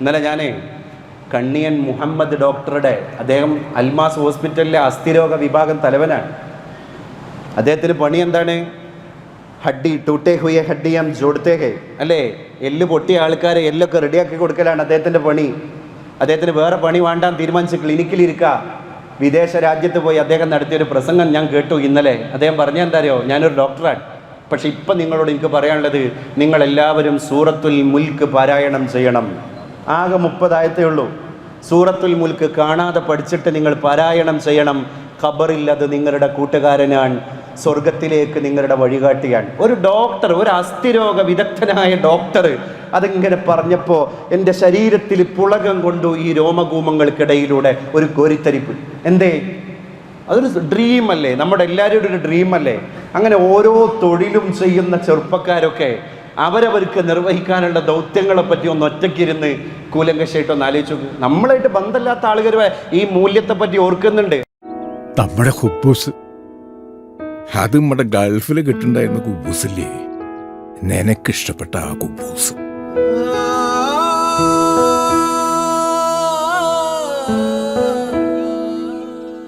ഇന്നലെ ഞാൻ കണ്ണിയൻ മുഹമ്മദ് ഡോക്ടറുടെ അദ്ദേഹം അൽമാസ് ഹോസ്പിറ്റലിലെ അസ്ഥിരോഗ വിഭാഗം തലവനാണ്. അദ്ദേഹത്തിന് പണി എന്താണ്? ഹഡ്ഡി ടൂട്ടേ ഹുയെ ഹഡ്ഡിയം ജോഡ്ത്തേ ഹേ. അല്ലേ? എല്ല് പൊട്ടിയ ആൾക്കാരെ എല്ലൊക്കെ റെഡിയാക്കി കൊടുക്കലാണ് അദ്ദേഹത്തിന്റെ പണി. അദ്ദേഹത്തിന് വേറെ പണി വേണ്ടാൻ തീരുമാനിച്ച് ക്ലിനിക്കിലിരിക്കുക വിദേശ രാജ്യത്ത് പോയി അദ്ദേഹം നടത്തിയൊരു പ്രസംഗം ഞാൻ കേട്ടു ഇന്നലെ. അദ്ദേഹം പറഞ്ഞ എന്താ അറിയോ ഞാനൊരു ഡോക്ടറാണ്. പക്ഷെ ഇപ്പം നിങ്ങളോട് എനിക്ക് പറയാനുള്ളത് നിങ്ങളെല്ലാവരും സൂറത്തുൽ മുൽക്ക് പാരായണം ചെയ്യണം. ആകെ മുപ്പതായത്തേ ഉള്ളൂ. സൂറത്തുൽ മുൽക്ക് കാണാതെ പഠിച്ചിട്ട് നിങ്ങൾ പാരായണം ചെയ്യണം. ഖബറിൽ അത് നിങ്ങളുടെ കൂട്ടുകാരനാണ് സ്വർഗത്തിലേക്ക് നിങ്ങളുടെ വഴികാട്ടിയാണ് ഒരു ഡോക്ടർ ഒരു അസ്ഥിരോഗ വിദഗ്ധനായ ഡോക്ടർ അതിങ്ങനെ പറഞ്ഞപ്പോൾ എന്റെ ശരീരത്തിൽ പുളകം കൊണ്ടു ഈ രോമകൂമങ്ങൾക്കിടയിലൂടെ ഒരു കോരിത്തരിപ്പ്. എന്തേ? അതൊരു ഡ്രീം അല്ലേ നമ്മുടെ എല്ലാവരുടെ ഒരു ഡ്രീം അല്ലേ അങ്ങനെ ഓരോ തൊഴിലും ചെയ്യുന്ന ചെറുപ്പക്കാരൊക്കെ അവരവർക്ക് നിർവഹിക്കാനുള്ള ദൗത്യങ്ങളെ പറ്റി ഒന്ന് ഒറ്റയ്ക്കിരുന്ന് കൂലങ്കശായിട്ട് ഒന്ന് ആലോചിച്ചു നമ്മളായിട്ട് ബന്ധമില്ലാത്ത ആളുകൾ ഈ മൂല്യത്തെ പറ്റി ഓർക്കുന്നുണ്ട്. നമ്മുടെ ഹുബൂസ്. അത് നമ്മുടെ ഗൾഫിൽ കിട്ടുണ്ടായിരുന്ന കുബൂസില്ലേ? നിനക്കിഷ്ടപ്പെട്ട ആ കുബൂസ്.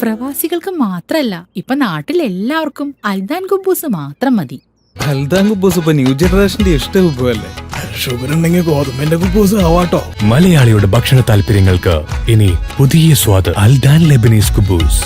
പ്രവാസികൾക്ക് മാത്രല്ല ഇപ്പൊ നാട്ടിൽ എല്ലാവർക്കും അൽദാൻ കുബൂസ് മാത്രം മതി. ഹൽദാൻ കുബൂസ് ഇപ്പൊ ന്യൂ ജനറേഷന്റെ ഇഷ്ട കുബുവല്ലേ ഷുഗർ ഉണ്ടെങ്കിൽ ഗോതമ്പിന്റെ കുബൂസ് ആവാട്ടോ. മലയാളിയുടെ ഭക്ഷണ താല്പര്യങ്ങൾക്ക് ഇനി പുതിയ സ്വാദ് അൽദാൻ ലെബനീസ് കുബൂസ്.